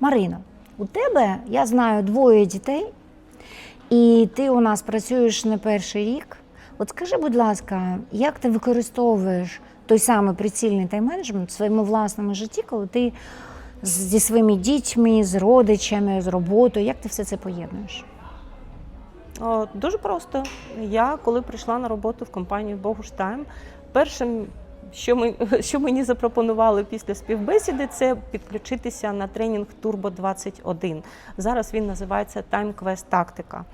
Марино, у тебе, я знаю, двоє дітей, і ти у нас працюєш не перший рік. От скажи, будь ласка, як ти використовуєш той самий прицільний тайм-менеджмент в своєму власному житті, коли ти зі своїми дітьми, з родичами, з роботою, як ти все це поєднуєш? О, Дуже просто. Я коли прийшла на роботу в компанію Богуштайм, першим, що, ми, що мені запропонували після співбесіди, це підключитися на тренінг Turbo 21. Зараз він називається Time Quest Тактика.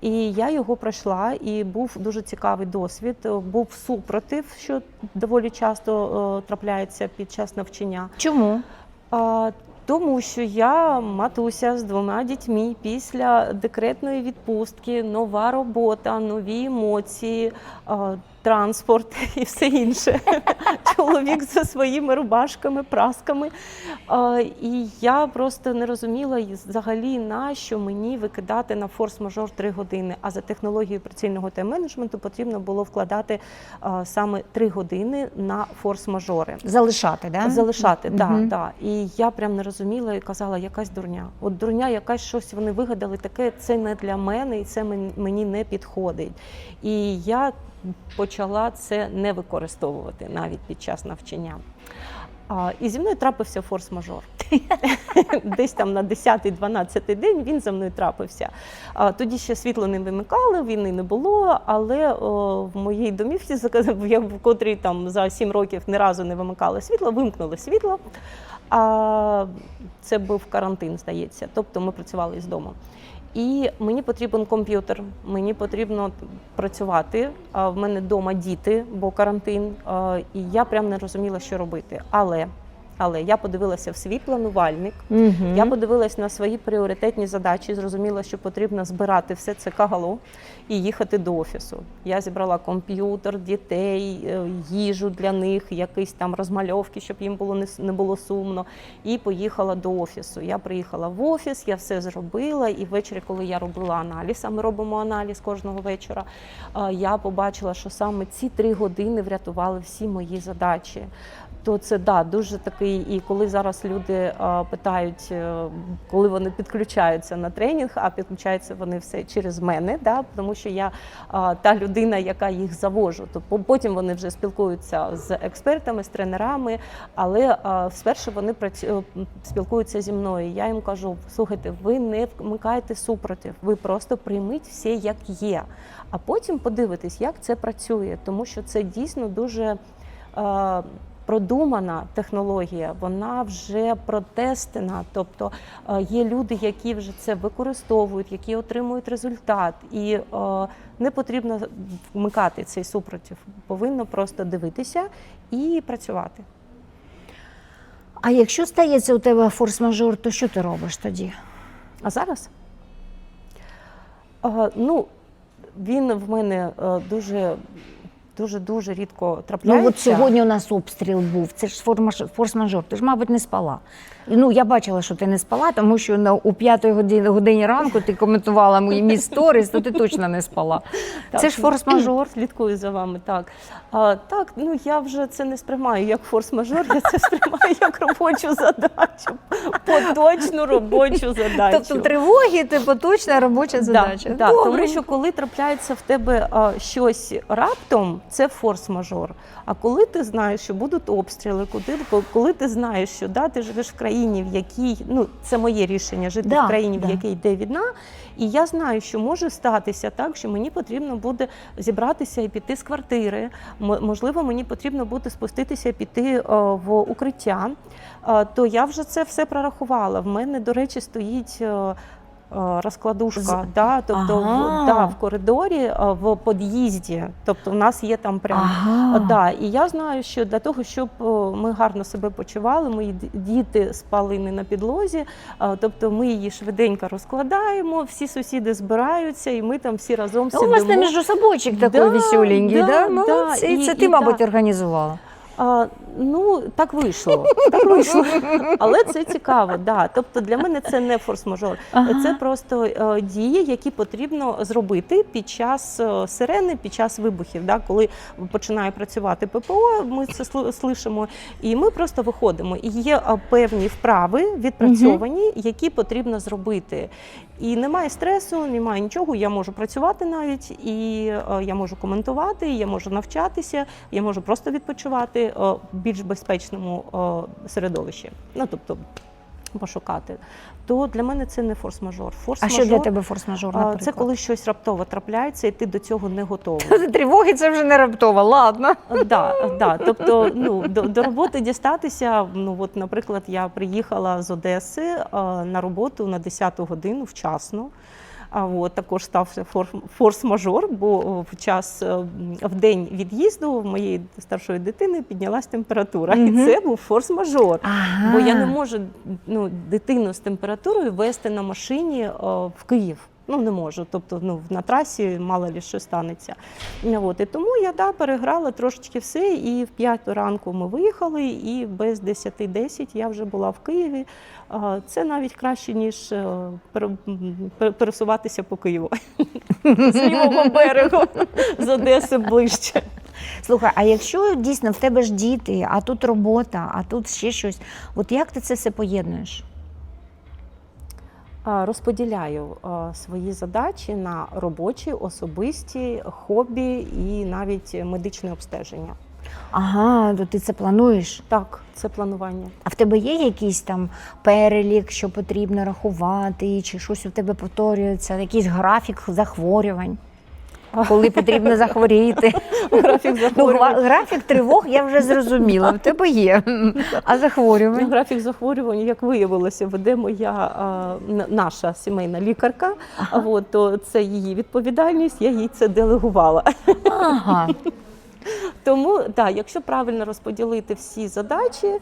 І я його пройшла, і був дуже цікавий досвід. Був супротив, що доволі часто е, трапляється під час навчання. Чому? Тому що я матуся з двома дітьми після декретної відпустки, нова робота, нові емоції, транспорт і все інше. Чоловік зі своїми рубашками, прасками. І я просто не розуміла взагалі, на що мені викидати на форс-мажор 3 години. А за технологією прицільного тайм-менеджменту потрібно було вкладати саме 3 години на форс-мажори. Залишати, да? Залишати, так. Мгм. Да, да. І я прям не розуміла і казала, якась дурня. От дурня, якась щось вони вигадали таке, це не для мене, і це мені не підходить. І я почала це не використовувати навіть під час навчання. А, і зі мною трапився форс-мажор. Десь там на 10-12 день він за мною трапився. А, тоді ще світло не вимикали, війни не було, але о, в моїй домівці, в котрій там за 7 років ні разу не вимикали світло, вимкнули світло. А це був карантин, здається. Тобто ми працювали з дому. І мені потрібен комп'ютер, мені потрібно працювати. В мене вдома діти, бо карантин, і я прям не розуміла, що робити. Але, але я подивилася в свій планувальник. Мгм. Я подивилась на свої пріоритетні задачі, зрозуміла, що потрібно збирати все це кагало і їхати до офісу. Я зібрала комп'ютер, дітей, е, їжу для них, якісь там розмальовки, щоб їм було не, не було сумно. І поїхала до офісу. Я приїхала в офіс, я все зробила. І ввечері, коли я робила аналіз, а ми робимо аналіз кожного вечора. е, Я побачила, що саме ці три години врятували всі мої задачі. То це да, дуже такий. І коли зараз люди питають, е, коли вони підключаються на тренінг, а підключаються вони все через мене, да, тому що я та людина, яка їх завожу. То по- потім вони вже спілкуються з експертами, з тренерами, але спершу вони е, спілкуються зі мною. Я їм кажу: слухайте, ви не вмикаєте супротив, ви просто прийміть все як є. А потім подивитесь, як це працює, тому що це дійсно дуже. Продумана технологія, вона вже протестена. Тобто е, є люди, які вже це використовують, які отримують результат, і е, не потрібно вмикати цей супротив. Повинно просто дивитися і працювати. А якщо стається у тебе форс-мажор, то що ти робиш тоді? А зараз? Е, ну, він в мене дуже. Дуже дуже рідко трапляється. Ну от сьогодні у нас обстріл був. Це ж форс-мажор. Ти ж, мабуть, не спала. Ну я бачила, що ти не спала, тому що на у п'ятій годині, годині ранку ти коментувала мої мій сторіс, то ти точно не спала. Так, Це ж форс-мажор. Слідкую за вами, так. А, так, ну я вже це не сприймаю як форс-мажор, я це сприймаю як робочу задачу. Поточну робочу задачу. Тобто тривоги це поточна робоча задача. Да, да, тому що коли трапляється в тебе а, щось раптом, це форс-мажор. А коли ти знаєш, що будуть обстріли, куди, коли ти знаєш, що да, ти живеш в країні, в якій ну це моє рішення жити Да, в країні, да. в якій йде війна, і я знаю, що може статися так, що мені потрібно буде зібратися і піти з квартири. Можливо, мені потрібно буде спуститися і піти е, в укриття. Е, То я вже це все прорахувала. В мене, до речі, стоїть. е, Розкладушка, З- да, тобто Ага. в, да, в коридорі, е, в під'їзді. Тобто, в нас є там прям Ага. Да, і я знаю, що для того, щоб ми гарно себе почували, мої діти спали не на підлозі. Тобто ми її швиденько розкладаємо, всі сусіди збираються, і ми там всі разом Ну, у вас сидимо. між собочок такий Да, веселенький, да, да? да. Молодці. І- Це і ти, мабуть, да. організувала. А, Ну, так вийшло. Так вийшло. Але це цікаво, да. Тобто для мене це не форс-мажор. Ага. Це просто е, дії, які потрібно зробити під час е, сирени, під час вибухів. Да, коли починає працювати ППО, ми це сли- слышимо, і ми просто виходимо. І є е, певні вправи відпрацьовані, які потрібно зробити. І немає стресу, немає нічого. Я можу працювати навіть, і е, я можу коментувати, я можу навчатися, я можу просто відпочивати е, більш безпечному середовищі. Ну тобто пошукати. То для мене це не форс-мажор. Форс-мажор А що для тебе форс-мажор? наприклад? це коли щось раптово трапляється, і ти до цього не готовий. Тривоги це вже не раптово, ладно. Да, да. Тобто, ну до, до роботи дістатися. Ну от, наприклад, я приїхала з Одеси на роботу на 10 годину вчасно. А от також стався фор- форс-мажор, бо в час е, в день від'їзду в моєї старшої дитини піднялась температура, Угу. і це був форс-мажор. Ага. Бо я не можу ну, дитину з температурою вести на машині е, в Київ. Ну не можу. Тобто, ну на трасі мало ли що станеться. От і тому я да, переграла трошечки все. І в п'яту ранку ми виїхали, і без 10-10 я вже була в Києві. Це навіть краще ніж е, пересуватися по Києву з лівого берегу з Одеси ближче. Слухай, а якщо дійсно в тебе ж діти, а тут робота, а тут ще щось, от як ти це все поєднуєш? Розподіляю свої задачі на робочі, особисті, хобі і навіть медичне обстеження. Ага, то ти це плануєш. Так, це планування. А в тебе є якийсь там перелік, що потрібно рахувати, чи щось у тебе повторюється, якийсь графік захворювань, коли потрібно захворіти. Графік Ну, гла- графік тривог я вже зрозуміла, в тебе є. А захворювання. захворювань? Графік захворювань, як виявилося, веде моя а, н- наша сімейна лікарка. А от то це її відповідальність. Я їй це делегувала. Ага. Тому так, якщо правильно розподілити всі задачі,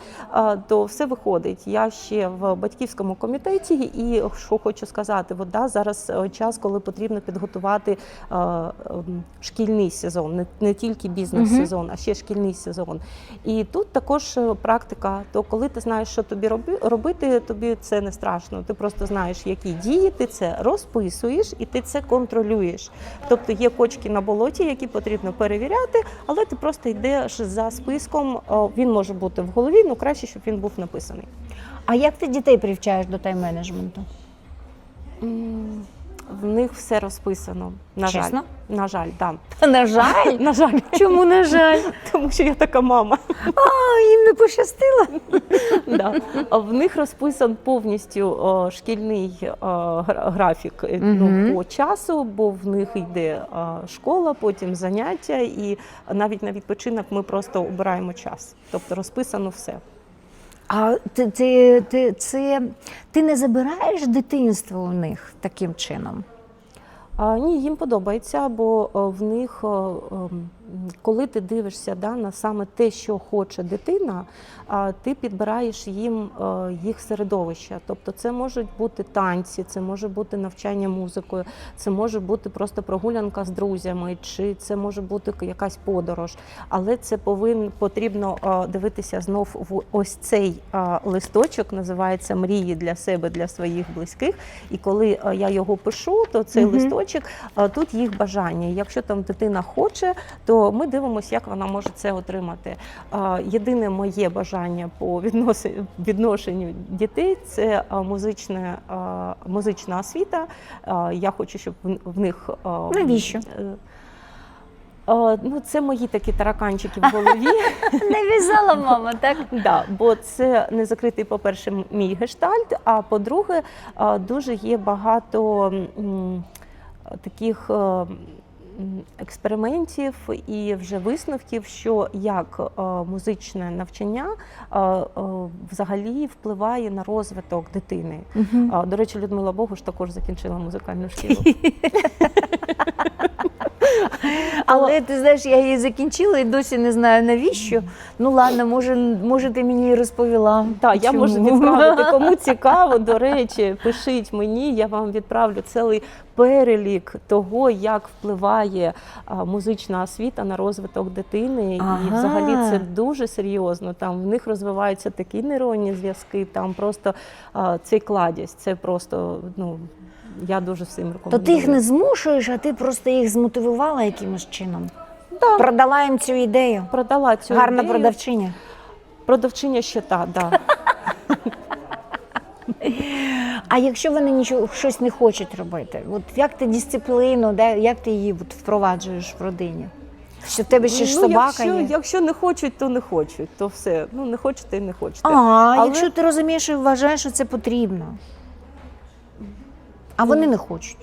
то все виходить. Я ще в батьківському комітеті, і що хочу сказати, от, да, зараз е, час, коли потрібно підготувати ем, шкільний сезон, не, тільки бізнес-сезон, а ще шкільний сезон. І тут також е, практика. То коли ти знаєш, що тобі роби, робити, тобі це не страшно. Ти просто знаєш, які дії, ти це розписуєш і ти це контролюєш. Тобто є кочки на болоті, які потрібно перевіряти, але ти просто йдеш за списком. Він може бути в голові, ну краще, щоб він був написаний. А як ти дітей привчаєш до тайм-менеджменту? В них все розписано. На Чесно? жаль, на жаль, так. На жаль. На жаль, Чому на жаль? тому що я така мама. А, їм не пощастило. Да. В них розписан повністю о, шкільний о, графік е, ну, по часу, бо в них йде о, школа, потім заняття, і навіть на відпочинок ми просто обираємо час. Тобто розписано все. А ти, ти, ти, це, ти не забираєш дитинство у них таким чином? А, ні, їм подобається, бо в них, о, ем, коли ти дивишся да, на саме те, що хоче дитина, ти підбираєш їм е, їх середовище. Тобто це можуть бути танці, це може бути навчання музикою, це може бути просто прогулянка з друзями, чи це може бути якась подорож. Але це повин, потрібно е, дивитися знов в ось цей е, листочок, називається Мрії для себе, для своїх близьких. І коли я його пишу, то цей Мгм. листочок тут їх бажання. Якщо там дитина хоче, то ми дивимося, як вона може це отримати. Е, Єдине моє бажання по відношенню дітей це е, музичне, е, музична освіта. Е, Я хочу, щоб в- них е, Навіщо? е, е, Ну, це мої такі тараканчики в голові. Не в'язала мама, так? Да, бо це не закритий, по-перше, мій гештальт. А по-друге, дуже є багато таких. Експериментів і вже висновків, що як е, музичне навчання е, е, взагалі впливає на розвиток дитини. Угу. До речі, Людмила Богуш також закінчила музикальну шкілу. Але ти знаєш, я її закінчила і досі не знаю навіщо. Ну ладно, може, може ти мені і розповіла. Так, я можу відправити. Кому цікаво, до речі, пишіть мені, я вам відправлю цілий перелік того, як впливає музична освіта на розвиток дитини. Ага. І взагалі це дуже серйозно. Там в них розвиваються такі нейронні зв'язки, там просто цей кладязь. Це просто ну. Я дуже всім рекомендую. То ти їх не змушуєш, а ти просто їх змотивувала якимось чином. Да. Продала їм цю ідею. продала цю Гарна ідею. продавчиня. Продавчиня ще та, да. А якщо вони нічого щось не хочуть робити, от як ти дисципліну, де як ти її от впроваджуєш в родині? Що в тебе ще ж ну, собака якщо, є? якщо не хочуть, то не хочуть. То все. Ну не хочете і не хочете. А, Але- якщо ти розумієш і вважаєш, що це потрібно. А вони не хочуть.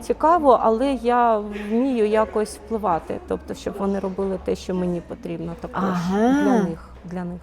Цікаво, але я вмію якось впливати, тобто, щоб вони робили те, що мені потрібно, також Ага. для них, для них,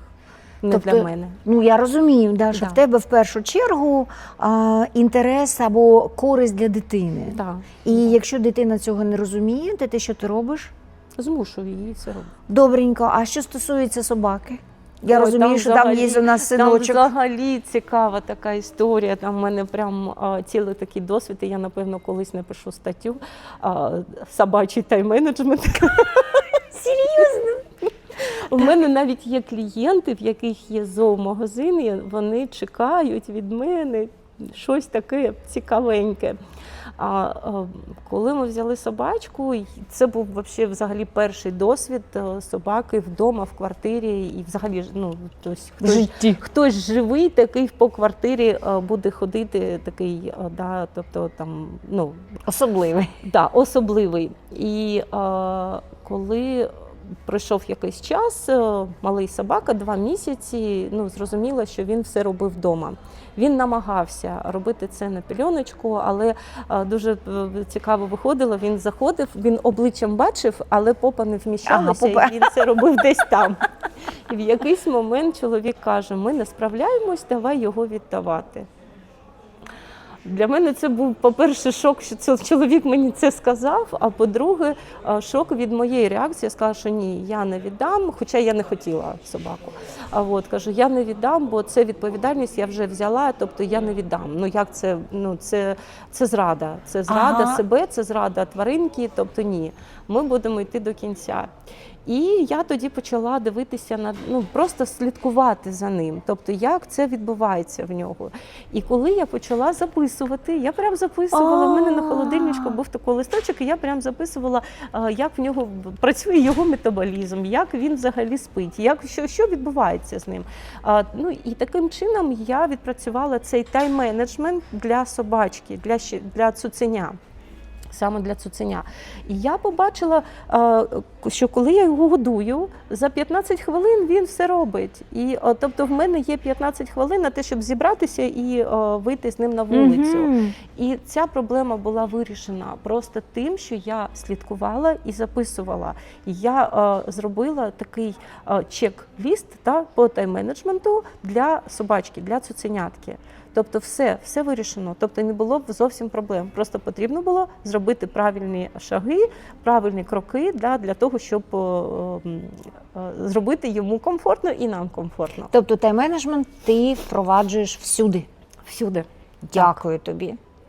не Тобто- для мене. Ну я розумію, да, що Да. в тебе в першу чергу а, інтерес або користь для дитини. Так. І якщо дитина цього не розуміє, то ти що ти робиш? Змушую її це робити. Добренько. А що стосується собаки? Я Ой, розумію, що там є у нас Там синочок. взагалі цікава така історія. Там в мене прям цілий такий досвід, і я напевно колись напишу статтю собачий тайм-менеджмент. Серйозно? У мене навіть є клієнти, в яких є зоомагазини, вони чекають від мене щось таке цікавеньке. А, а коли ми взяли собачку, це був вообще взагалі перший досвід е, собаки вдома, в квартирі, і взагалі ну, хтось, житті. хтось живий, такий по квартирі е, буде ходити, такий, е, да, тобто там, ну, Особливий. Да, особливий. І е, коли пройшов якийсь час, е, малий собака, два місяці, ну зрозуміло, що він все робив вдома. Він намагався робити це на пільоночку, але е, дуже е, цікаво виходило. Він заходив, він обличчям бачив, але попа не вміщалася, Ага, і він це робив десь там. І в якийсь момент чоловік каже: ми не справляємось, давай його віддавати. Для мене це був, по-перше, шок, що це чоловік мені це сказав. А по-друге, шок від моєї реакції. Я сказала, що ні, я не віддам, хоча я не хотіла собаку. А от кажу, я не віддам, бо це відповідальність я вже взяла, тобто я не віддам. Ну як це? Ну це, це зрада. Це зрада Ага. себе, це зрада тваринки. Тобто ні, ми будемо йти до кінця. І я тоді почала дивитися на ну просто слідкувати за ним, тобто як це відбувається в нього. І коли я почала записувати, я прям записувала. в мене на холодильничку був такий листочок, і я прям записувала, як в нього працює його метаболізм, як він взагалі спить, як що, що відбувається з ним. А, ну і таким чином я відпрацювала цей тайм-менеджмент для собачки, для для цуценя. Саме для цуценя. І я побачила, е, що коли я його годую, за 15 хвилин він все робить. І тобто в мене є 15 хвилин на те, щоб зібратися і е, вийти з ним на вулицю. Мгм. І ця проблема була вирішена просто тим, що я слідкувала і записувала. І Я е, зробила такий чек-ліст та по тайм-менеджменту для собачки, для цуценятки. Тобто, все, все вирішено. Тобто не було б зовсім проблем. Просто потрібно було зробити правильні шаги, правильні кроки для, для того, щоб е, зробити йому комфортно і нам комфортно. Тобто тайм-менеджмент ти впроваджуєш всюди. Всюди. Дякую тобі.